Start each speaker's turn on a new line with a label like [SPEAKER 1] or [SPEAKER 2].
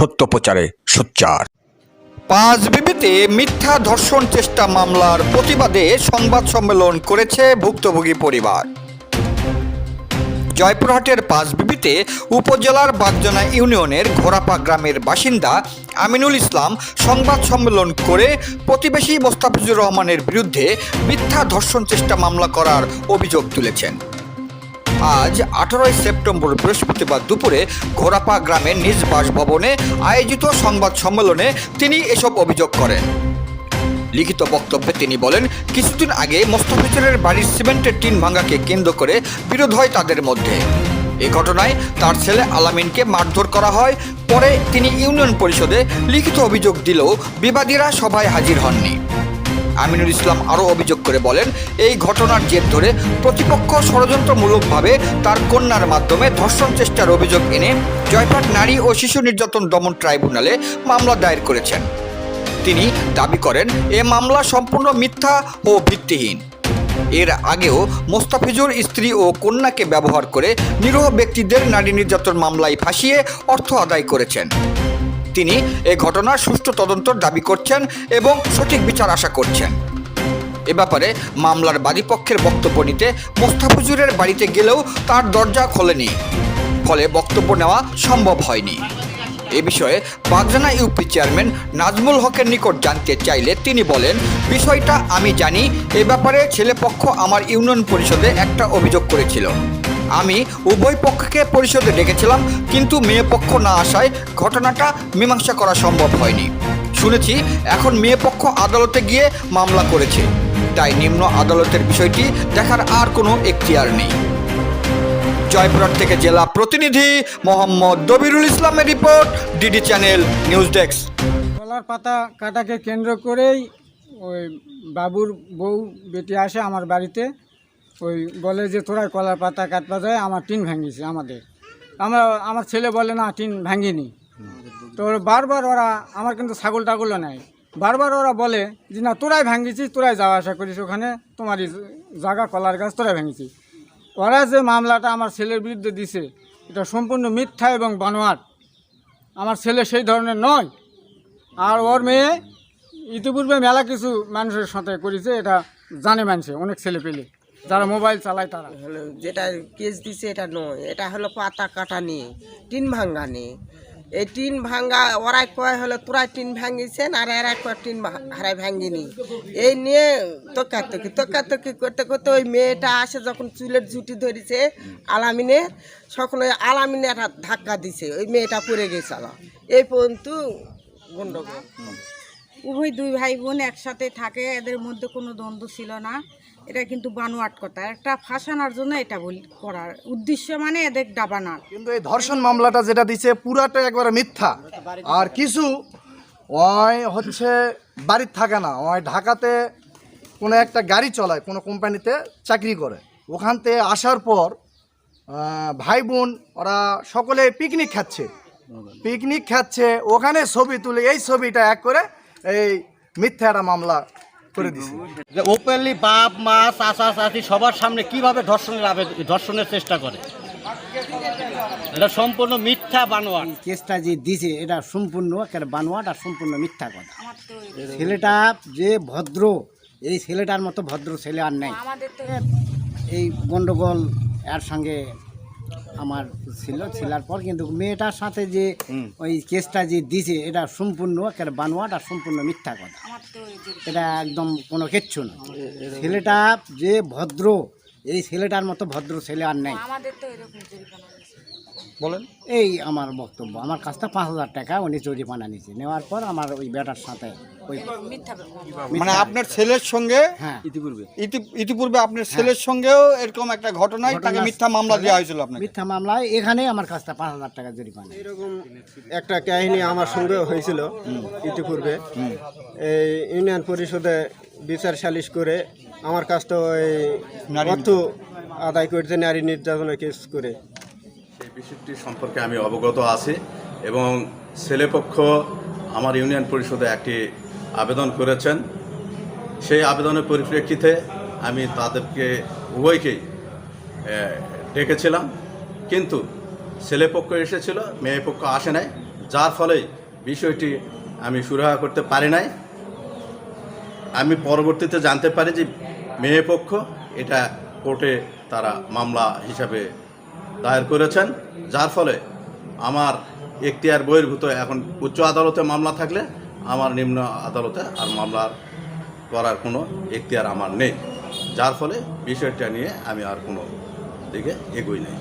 [SPEAKER 1] সত্য প্রচারে সোচ্চার।
[SPEAKER 2] পাঁচ বিবিতে মিথ্যা ধর্ষণ চেষ্টা মামলার প্রতিবাদে সংবাদ সম্মেলন করেছে ভুক্তভোগী পরিবার। জয়পুরহাটের পাঁচবিবিতে উপজেলার বাগজনা ইউনিয়নের ঘোড়াপা গ্রামের বাসিন্দা আমিনুল ইসলাম সংবাদ সম্মেলন করে প্রতিবেশী মোস্তাফিজুর রহমানের বিরুদ্ধে মিথ্যা ধর্ষণ চেষ্টা মামলা করার অভিযোগ তুলেছেন। আজ আঠারোই সেপ্টেম্বর বৃহস্পতিবার দুপুরে ঘোড়াপা গ্রামের নিজ বাসভবনে আয়োজিত সংবাদ সম্মেলনে তিনি এসব অভিযোগ করেন। লিখিত বক্তব্যে তিনি বলেন, কিছুদিন আগে মোস্তাফিজুরের বাড়ির সিমেন্টের টিন ভাঙাকে কেন্দ্র করে বিরোধ হয় তাদের মধ্যে। এ ঘটনায় তার ছেলে আলামিনকে মারধর করা হয়, পরে তিনি ইউনিয়ন পরিষদে লিখিত অভিযোগ দিলেও বিবাদীরা সভায় হাজির হননি। আমিনুল ইসলাম আরও অভিযোগ করে বলেন, এই ঘটনার জের ধরে প্রতিপক্ষ ষড়যন্ত্রমূলকভাবে তার কন্যার মাধ্যমে ধর্ষণ চেষ্টার অভিযোগ এনে জয়পাট নারী ও শিশু নির্যাতন দমন ট্রাইব্যুনালে মামলা দায়ের করেছেন। তিনি দাবি করেন, এ মামলা সম্পূর্ণ মিথ্যা ও ভিত্তিহীন। এর আগেও মোস্তাফিজুর স্ত্রী ও কন্যাকে ব্যবহার করে নিরহ ব্যক্তিদের নারী নির্যাতন মামলায় ফাঁসিয়ে অর্থ আদায় করেছেন। তিনি এ ঘটনার সুষ্ঠু তদন্তর দাবি করছেন এবং সঠিক বিচার আশা করছেন। এ ব্যাপারে মামলার বাদীপক্ষের বক্তব্য নিতে মোস্তাফিজুরের বাড়িতে গেলেও তার দরজা খোলেনি। ফলে বক্তব্য নেওয়া সম্ভব হয়নি। এ বিষয়ে বাগজানা ইউপি চেয়ারম্যান নাজমুল হকের নিকট জানতে চাইলে তিনি বলেন, বিষয়টা আমি জানি। এ ব্যাপারে ছেলেপক্ষ আমার ইউনিয়ন পরিষদে একটা অভিযোগ করেছিল। আমি উভয় পক্ষকে পরিষদে ডেকেছিলাম, কিন্তু মেয়ে পক্ষ না আসায় ঘটনাটা মীমাংসা করা সম্ভব হয়নি। শুনেছি, এখন মেয়ে পক্ষ আদালতে গিয়ে মামলা করেছে। তাই নিম্ন আদালতের বিষয়টি দেখার আর কোনো এখতিয়ার নেই। জয়পুরহাট থেকে জেলা প্রতিনিধি মোহাম্মদ দবিরুল ইসলামের report, DD channel news desk.
[SPEAKER 3] কলার পাতা কাটাকে কেন্দ্র করেই ওই বাবুর বউ বেটি আসে আমার বাড়িতে। ওই বলে যে তোরা কলার পাতা কাটবা যায়, আমার টিন ভাঙিয়েছে আমাদের। আমরা, আমার ছেলে বলে, না, টিন ভাঙিনি। তো বারবার ওরা, আমার কিন্তু ছাগল টাগলও নেয় বারবার ওরা বলে যে, না, তোরাই ভাঙিছিস, তোরাই যাওয়া আসা করিস ওখানে, তোমারই জায়গা, কলার গাছ, তোরাই ভাঙিছিস। ওরা যে মামলাটা আমার ছেলের বিরুদ্ধে দিছে, এটা সম্পূর্ণ মিথ্যা এবং বানোয়ার আমার ছেলে সেই ধরনের নয়। আর ওর মেয়ে ইতিপূর্বে মেলা কিছু মানুষের সাথে করেছে, এটা জানে মানুষে অনেক ছেলে পেলে। যারা মোবাইল চালায় তারা।
[SPEAKER 4] হলো যেটা কেস দিছে এটা নয় এটা হলো পাতা কাটা নিয়ে টিন ভাঙ্গা নিয়ে। এই টিন ভাঙ্গা ওরাই কয় হলো তোরাই টিন ভাঙিছেন আর এরা কয় টিন হারাই ভাঙ্গিনি। এই নিয়ে তকাতকি তকাতকি করতে করতে ওই মেয়েটা আসে যখন চুলের ঝুটি ধরেছে আলামিনের তখন ওই আলামিনে একটা ধাক্কা দিছে ওই মেয়েটা পড়ে গেছিল এই পর্যন্ত গন্ডগোল।
[SPEAKER 5] উভয় দুই ভাই বোন একসাথে থাকে এদের মধ্যে কোনো দ্বন্দ্ব ছিল না। এটা কিন্তু বানোয়াট কথা। একটা ফাঁসানোর জন্য এটা বলি করার উদ্দেশ্য মানে এদের ডাবানার
[SPEAKER 6] কিন্তু এই ধর্ষণ মামলাটা যেটা দিছে, পুরাটা একবারে মিথ্যা। আর কিছু, ওই হচ্ছে বাড়ির থাকে না, ওই ঢাকাতে কোনো একটা গাড়ি চলায়, কোনো কোম্পানিতে চাকরি করে। ওখান থেকে আসার পর ভাই বোন, ওরা সকলে পিকনিক খাচ্ছে। পিকনিক খাচ্ছে, ওখানে ছবি তুলে, এই ছবিটা এক করে এই মিথ্যা একটা মামলা করে দিছে।
[SPEAKER 7] যে ওপেনলি বাপ মা চাচা চাচি সবার সামনে কীভাবে ধর্ষণের আবেদন ধর্ষণের চেষ্টা করে? এটা সম্পূর্ণ মিথ্যা বানোয়াট।
[SPEAKER 8] কেসটা যে দিছে এটা সম্পূর্ণ একটা বানোয়াট আর সম্পূর্ণ মিথ্যা কথা। ছেলেটা যে ভদ্র এই ছেলেটার মতো ভদ্র ছেলে আর নেই। এই গন্ডগোল এর সঙ্গে আমার ছিল ছিলার পর কিন্তু মেয়েটার সাথে যে ওই কেসটা যে দিছে এটা সম্পূর্ণ একটা বানোয়াট আর সম্পূর্ণ মিথ্যা কথা। এটা একদম কোনো কিচ্ছু না। ছেলেটা যে ভদ্র এই ছেলেটার মতো ভদ্র ছেলে আর নেই।
[SPEAKER 2] বলেন।
[SPEAKER 8] এই আমার বক্তব্য আমার কাছটা পাঁচ হাজার টাকা উনি জরিমানা নিয়েছে নেওয়ার পর আমার ওই বেটার সাথে ওই
[SPEAKER 2] মানে আপনার ছেলের সঙ্গে
[SPEAKER 8] হ্যাঁ।
[SPEAKER 2] ইতি- ইতিপূর্বে আপনার ছেলের সঙ্গেও এরকম একটা ঘটনায় তাকে মিথ্যা মামলা দেওয়া হয়েছিল আপনাকে?
[SPEAKER 8] মিথ্যা মামলায় এখানে আমার কাছটা পাঁচ হাজার টাকা জরিমানা
[SPEAKER 9] একটা কাহিনী আমার সঙ্গে হয়েছিল ইতিপূর্বে। এই ইউনিয়ন পরিষদে বিচার সালিশ করে আমার কাছ তো ওই
[SPEAKER 2] নারী
[SPEAKER 9] অর্থ আদায় করতে নারী নির্যাতনের কেস করে।
[SPEAKER 10] বিষয়টি সম্পর্কে আমি অবগত আছি এবং ছেলেপক্ষ আমার ইউনিয়ন পরিষদে একটি আবেদন করেছেন। সেই আবেদনের পরিপ্রেক্ষিতে আমি তাদেরকে উভয়কেই ডেকেছিলাম। কিন্তু ছেলেপক্ষ এসেছিল মেয়ে পক্ষ আসে নাই। যার ফলে বিষয়টি আমি সুরাহা করতে পারি নাই। আমি পরবর্তীতে জানতে পারি যে মেয়ে পক্ষ এটা কোর্টে তারা মামলা হিসাবে দায়ের করেছেন, যার ফলে আমার এখতিয়ার বহির্ভূত এখন উচ্চ আদালতে মামলা থাকলে আমার নিম্ন আদালতে আর মামলার করার কোনো এখতিয়ার আমার নেই। যার ফলে বিষয়টা নিয়ে আমি আর কোনো দিকে এগোই নাই।